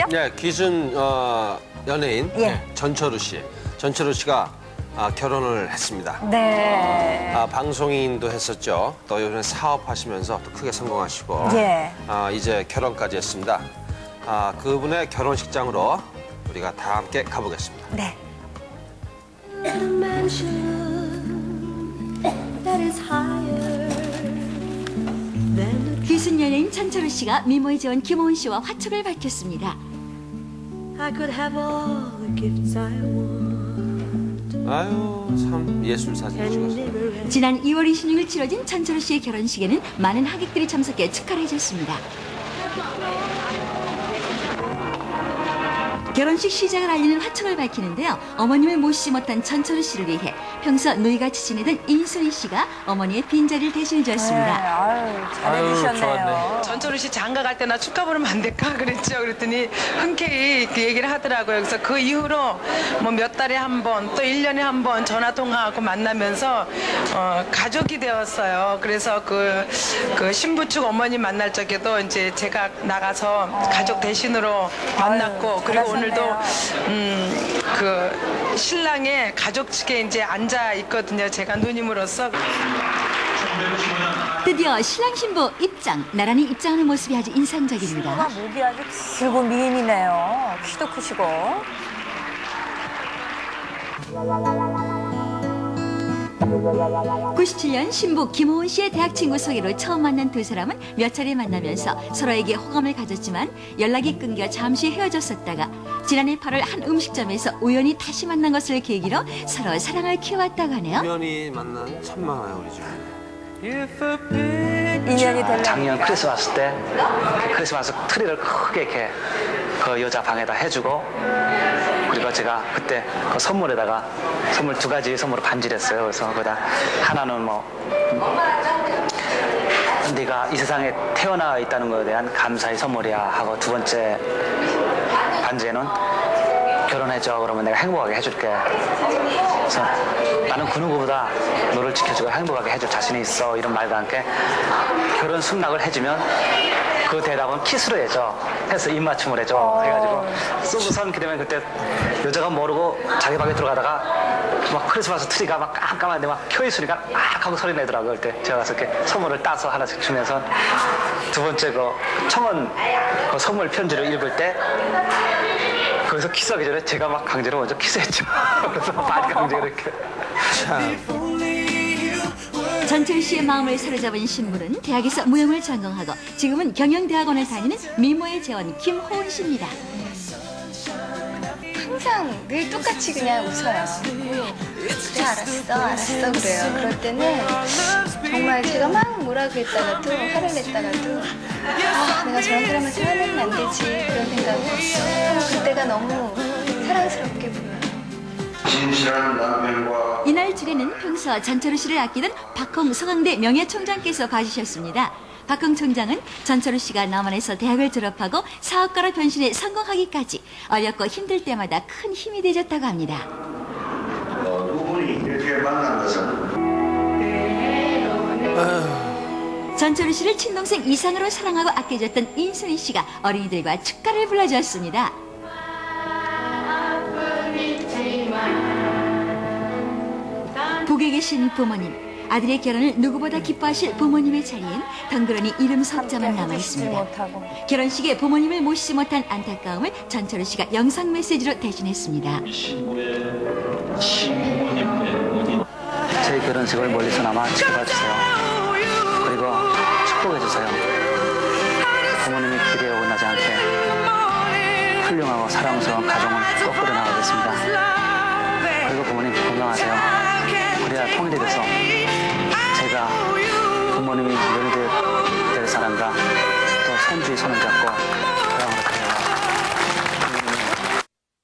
주시죠. 네, 기준 어, 연예인 예. 전철우 씨. 전철우 씨가 아, 결혼을 했습니다. 네. 아, 방송인도 했었죠. 또 요즘에 사업하시면서 또 크게 성공하시고 예. 아, 이제 결혼까지 했습니다. 아, 그분의 결혼식장으로 우리가 다 함께 가보겠습니다. 네. 연예인 전철우 씨가 미모의 재원 김호은 씨와 화촉을 밝혔습니다. I could have all the gifts I want 아유, 참 예술 사진 have 지난 2월 26일 치러진 전철우 씨의 결혼식에는 많은 하객들이 참석해 축하를 해줬습니다. 결혼식 시작을 알리는 화촉을 밝히는데요. 어머님을 모시지 못한 전철우 씨를 위해 평소 누이같이 지내던 인순이 씨가 어머니의 빈자리를 대신해 네. 주었습니다. 아유, 잘해주셨네요. 전철우 씨 장가 갈 때 나 축가 부르면 안 될까 그랬죠. 그랬더니 흔쾌히 그 얘기를 하더라고요. 그래서 그 이후로 뭐 몇 달에 한 번, 또 일년에 한 번 전화 통화하고 만나면서 어, 가족이 되었어요. 그래서 그, 그 신부 측 어머님 만날 적에도 이제 제가 나가서 가족 대신으로 만났고 그리고 오늘도. 음, 그 신랑의 가족 측에 이제 앉아 있거든요. 제가 누님으로서. 드디어 신랑 신부 입장, 나란히 입장하는 모습이 아주 아, 인상적입니다. 목이 아주 길고 미인이네요. 키도 크시고. 97년 신부 김호은 씨의 대학 친구 소개로 처음 만난 두 사람은 몇 차례 만나면서 서로에게 호감을 가졌지만 연락이 끊겨 잠시 헤어졌었다가 지난해 8월 한 음식점에서 우연히 다시 만난 것을 계기로 서로 사랑을 키워왔다고 하네요. 우연히 만난 참 많아요, 우리 집에. 인연이 되려면. 작년 크리스마스 때 크리스마스 트리를 크게 이렇게 그 여자 방에다 해주고 그리고 제가 그때 그 선물에다가 선물 두 가지 선물을 반지했어요. 그래서 거기다 하나는 뭐 네가 이 세상에 태어나 있다는 것에 대한 감사의 선물이야 하고 두 번째 반지에는 결혼해줘. 그러면 내가 행복하게 해줄게. 그래서 나는 그 누구보다 너를 지켜주고 행복하게 해줄 자신이 있어. 이런 말과 함께 결혼 승낙을 해주면 그 대답은 키스로 해줘. 해서 입맞춤을 해줘. 해가지고 쏘고선 그러면 그때 여자가 모르고 자기 방에 들어가다가 막 크리스마스 트리가 막 깜깜한데 막 켜있으니까 악 하고 소리 내더라고요. 그때 제가 가서 이렇게 선물을 따서 하나씩 주면서 두 번째 그 청원 그 선물 편지를 읽을 때 거기서 키스하기 전에 제가 막 강제로 먼저 키스했죠. 그래서 많이 강제로 이렇게. 전철 씨의 마음을 사로잡은 신부는 대학에서 무용을 전공하고 지금은 경영대학원을 다니는 미모의 재원 김호은 씨입니다. 항상 늘 똑같이 그냥 웃어요. 그래 알았어 알았어 그래요. 그럴 때는 정말 제가 막 뭐라 그랬다가도 화를 냈다가도 아 내가 저런 사람을 사랑하면 안 되지 그런 생각을 하면 그때가 너무 사랑스럽게 보여요. 진실한 남편과 이날 주례는 평소 전철우 씨를 아끼던 박홍 서강대 명예총장께서 봐주셨습니다. 박홍 총장은 전철우 씨가 남한에서 대학을 졸업하고 사업가로 변신해 성공하기까지 어렵고 힘들 때마다 큰 힘이 되줬다고 합니다. 어, 두 분이 이렇게 만난 것은 전철우 씨를 친동생 이상으로 사랑하고 아껴줬던 인순이 씨가 어린이들과 축가를 불러주었습니다. 북에 계신 부모님, 아들의 결혼을 누구보다 기뻐하실 부모님의 자리엔 덩그러니 이름 석자만 남아 있습니다. 결혼식에 부모님을 모시지 못한 안타까움을 전철우 씨가 영상 메시지로 대신했습니다. 제 결혼식을 멀리서나마 지켜봐 주세요. 그리고 축복해 주세요. 부모님이 길에 어긋나지 않게 훌륭하고 사랑스러운 가정을 꼭 꾸려나가겠습니다. 그리고 부모님 건강하세요. 그래야 통일이 돼서 제가 부모님이 될, 될 사람과 또 손주의 손을 잡고